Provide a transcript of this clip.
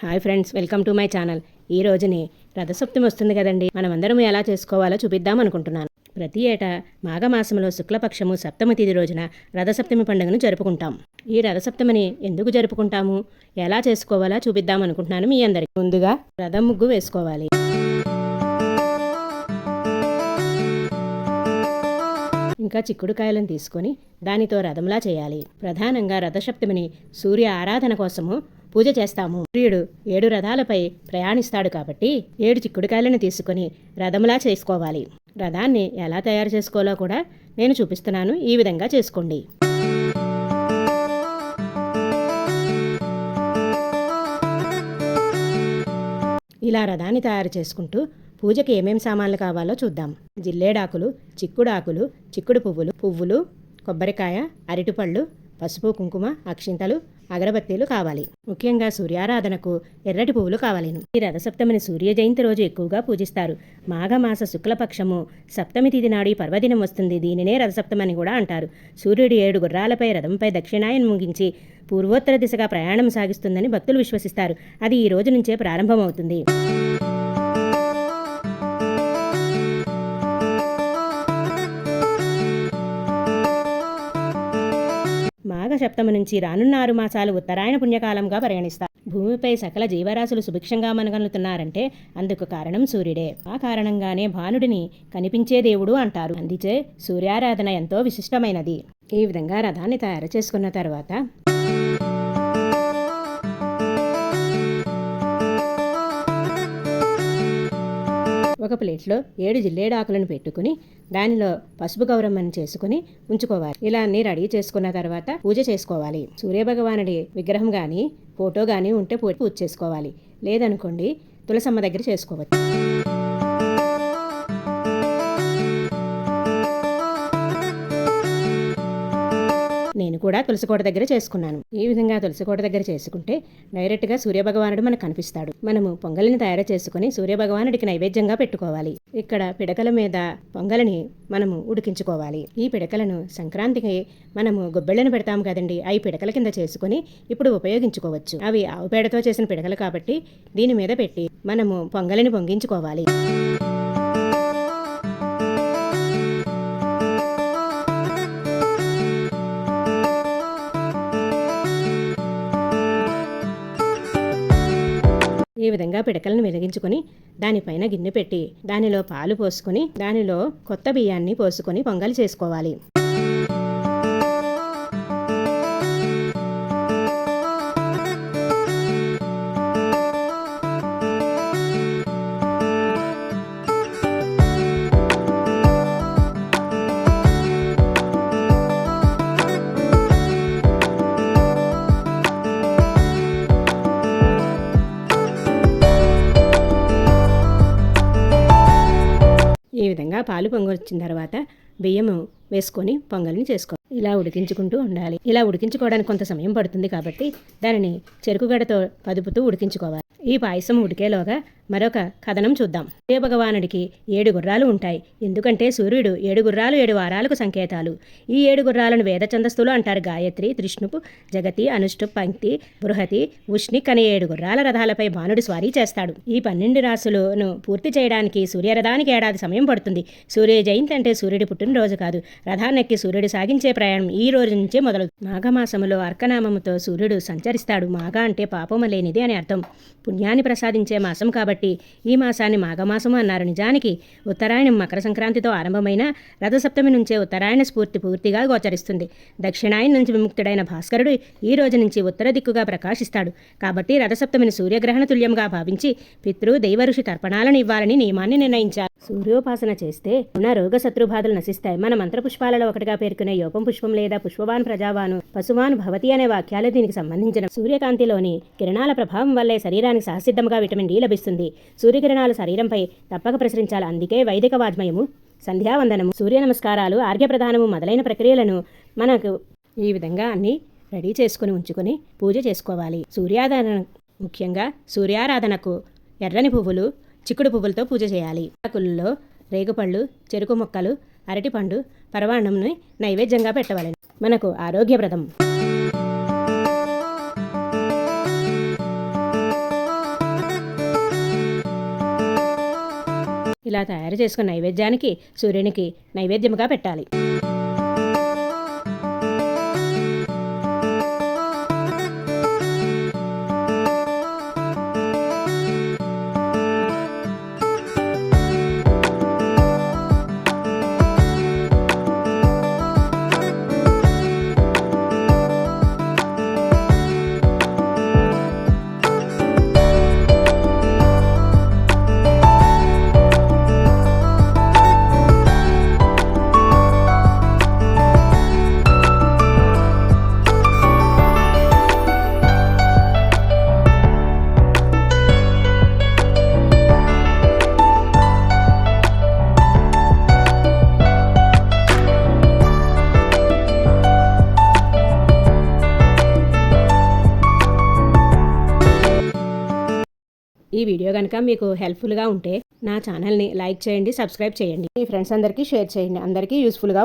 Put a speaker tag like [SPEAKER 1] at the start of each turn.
[SPEAKER 1] Hi friends welcome to my channel. ఈ రోజుని రథసప్తమి వస్తుంది కదండి. మనమందరం ఎలా చేసుకోవాలో చూపిద్దాం అనుకుంటున్నాను. ప్రతి ఏటా మాఘమాసంలో శుక్లపక్షము సప్తమి తిథి రోజున రథసప్తమి పండుగను జరుపుకుంటాం. ఈ రథసప్తమిని ఎందుకు జరుపుకుంటాము? ఎలా చేసుకోవాలో చూపిద్దాం అనుకుంటున్నాను మీ అందరికి. ముందుగా రథం ముగ్గు వేసుకోవాలి. ఇంకా చిక్కుడుకాయలను తీసుకొని దానితో రథంలా చేయాలి. ప్రధానంగా రథసప్తమిని సూర్య ఆరాధన కోసము పూజ చేస్తాము. సూర్యుడు ఏడు రథాలపై ప్రయాణిస్తాడు కాబట్టి ఏడు చిక్కుడుకాయలను తీసుకొని రథంలా చేసుకోవాలి. రథాన్ని ఎలా తయారు చేసుకోవాలో కూడా నేను చూపిస్తున్నాను. ఈ విధంగా చేసుకోండి. ఇలా రథాన్ని తయారు చేసుకుంటూ పూజకి ఏమేం సామాన్లు కావాలో చూద్దాం. జిల్లేడాకులు చిక్కుడాకులు చిక్కుడు పువ్వులు పువ్వులు కొబ్బరికాయ అరటిపళ్ళు పసుపు కుంకుమ అక్షింతలు అగరబత్తీలు కావాలి. ముఖ్యంగా సూర్యారాధనకు ఎర్రటి పువ్వులు కావాలి. ఈ రథసప్తమిని సూర్య జయంతి రోజు ఎక్కువగా పూజిస్తారు. మాఘమాస శుక్లపక్షము సప్తమి తిథి నాడు ఈ పర్వదినం వస్తుంది. దీనినే రథసప్తమని కూడా అంటారు. సూర్యుడు ఏడు గుర్రాలపై రథంపై దక్షిణాయన ముగించి పూర్వోత్తర దిశగా ప్రయాణం సాగిస్తుందని భక్తులు విశ్వసిస్తారు. అది ఈ రోజు నుంచే ప్రారంభమవుతుంది. మాఘ సప్తమి నుంచి రానున్న ఆరు మాసాలు ఉత్తరాయణ పుణ్యకాలంగా పరిగణిస్తారు. భూమిపై సకల జీవరాశులు సుభిక్షంగా మనగలుతున్నారంటే అందుకు కారణం సూర్యుడే. ఆ కారణంగానే భానుడిని కనిపించే దేవుడు అంటారు. అందుచే సూర్యారాధన ఎంతో విశిష్టమైనది. ఈ విధంగా రథాన్ని తయారు చేసుకున్న తర్వాత ప్లేట్లో ఏడు జిల్లేడాకులను పెట్టుకుని దానిలో పసుపు గౌరమ్మని చేసుకుని ఉంచుకోవాలి. ఇలా అన్ని రెడీ చేసుకున్న తర్వాత పూజ చేసుకోవాలి. సూర్యభగవానుడి విగ్రహం కానీ ఫోటో కానీ ఉంటే పూజ చేసుకోవాలి. లేదనుకోండి తులసమ్మ దగ్గర చేసుకోవచ్చు. కూడా తులసికోట దగ్గర చేసుకున్నాను. ఈ విధంగా తులసికోట దగ్గర చేసుకుంటే డైరెక్ట్గా సూర్యభగవానుడు మనకు కనిపిస్తాడు. మనము పొంగలిని తయారు చేసుకుని సూర్యభగవానుడికి నైవేద్యంగా పెట్టుకోవాలి. ఇక్కడ పిడకల మీద పొంగలిని మనము ఉడికించుకోవాలి. ఈ పిడకలను సంక్రాంతికి మనము గొబ్బెళ్ళను పెడతాము కదండి. అవి పిడకల కింద చేసుకుని ఇప్పుడు ఉపయోగించుకోవచ్చు. అవి ఆవు పేడతో చేసిన పిడకలు కాబట్టి దీని మీద పెట్టి మనము పొంగలిని పొంగించుకోవాలి. ఈ విధంగా పిడకలను వెలిగించుకొని దానిపైన గిన్నె పెట్టి దానిలో పాలు పోసుకొని దానిలో కొత్త బియ్యాన్ని పోసుకొని పొంగలి చేసుకోవాలి. విధంగా పాలు పొంగొచ్చిన తర్వాత బియ్యము వేసుకొని పొంగల్ని చేసుకో ఇలా ఉడికించుకుంటూ ఉండాలి. ఇలా ఉడికించుకోవడానికి కొంత సమయం పడుతుంది కాబట్టి దానిని చెరుకుగడతో కదుపుతూ ఉడికించుకోవాలి. ఈ పాయసం ఉడికేలోగా మరొక కథనం చూద్దాం. సూర్యభగవానుడికి ఏడు గుర్రాలు ఉంటాయి. ఎందుకంటే సూర్యుడు ఏడు గుర్రాలు ఏడు వారాలకు సంకేతాలు. ఈ ఏడు గుర్రాలను వేద ఛందస్సులు అంటారు గాయత్రి త్రిష్ణుపు జగతి అనుష్టు పంక్తి బృహతి ఉష్ణిక్ అనే ఏడు గుర్రాల రథాలపై బాణుడు స్వారీ చేస్తాడు. ఈ పన్నెండు రాసులను పూర్తి చేయడానికి సూర్యరథానికి ఏడాది సమయం పడుతుంది. సూర్య జయంతి అంటే సూర్యుడి పుట్టినరోజు కాదు. రథాన్నెక్కి సూర్యుడు సాగించే ప్రయాణం ఈ రోజు నుంచే మొదలు మాఘమాసములో అర్కనామముతో సూర్యుడు సంచరిస్తాడు. మాఘ అంటే పాపము లేనిది అని అర్థం. పుణ్యాన్ని ప్రసాదించే మాసం కాబట్టి ఈ మాసాన్ని మాఘమాసము అన్నారు. నిజానికి ఉత్తరాయణం మకర సంక్రాంతితో ఆరంభమైన రథసప్తమి నుంచే ఉత్తరాయణ స్ఫూర్తి పూర్తిగా గోచరిస్తుంది. దక్షిణాయన నుంచి విముక్తుడైన భాస్కరుడు ఈ రోజు నుంచి ఉత్తర దిక్కుగా ప్రకాశిస్తాడు. కాబట్టి రథసప్తమిని సూర్యగ్రహణ తుల్యంగా భావించి పితృ దైవ ఋషి తర్పణాలను ఇవ్వాలని నియమాన్ని నిర్ణయించారు. సూర్యోపాసన చేస్తే ఉన్న రోగ శత్రుబాధలు నశిస్తాయి. మన మంత్రపుష్పాలలో ఒకటిగా పేర్కొనే యోపం పుష్పం లేదా పుష్పవాన్ ప్రజావాను పశువాన్ భవతి అనే వాక్యాలు దీనికి సంబంధించిన. సూర్యకాంతిలోని కిరణాల ప్రభావం వల్లే శరీరానికి సహసిద్ధంగా విటమిన్ డి లభిస్తుంది. సూర్యకిరణాలు శరీరంపై తప్పక ప్రసరించాలి. అందుకే వైదిక వాజ్మయము సంధ్యావందనము సూర్య నమస్కారాలు ఆర్ఘ్యప్రధానము మొదలైన ప్రక్రియలను మనకు ఈ విధంగా అన్ని రెడీ చేసుకుని ఉంచుకొని పూజ చేసుకోవాలి. సూర్యారాధన ముఖ్యంగా సూర్యారాధనకు ఎర్రని పువ్వులు చిక్కుడు పువ్వులతో పూజ చేయాలి. ఆకులలో రేగుపళ్ళు చెరుకు మొక్కలు అరటిపండు పరవాణంని నైవేద్యంగా పెట్టవలెను. మనకు ఆరోగ్యప్రదం. ఇలా తయారు చేసుకున్న నైవేద్యానికి సూర్యునికి నైవేద్యముగా పెట్టాలి. ఈ వీడియో కనుక మీకు హెల్ప్ఫుల్గా ఉంటే నా ఛానల్ని లైక్ చేయండి సబ్స్క్రైబ్ చేయండి. మీ ఫ్రెండ్స్ అందరికీ షేర్ చేయండి. అందరికీ యూస్ఫుల్గా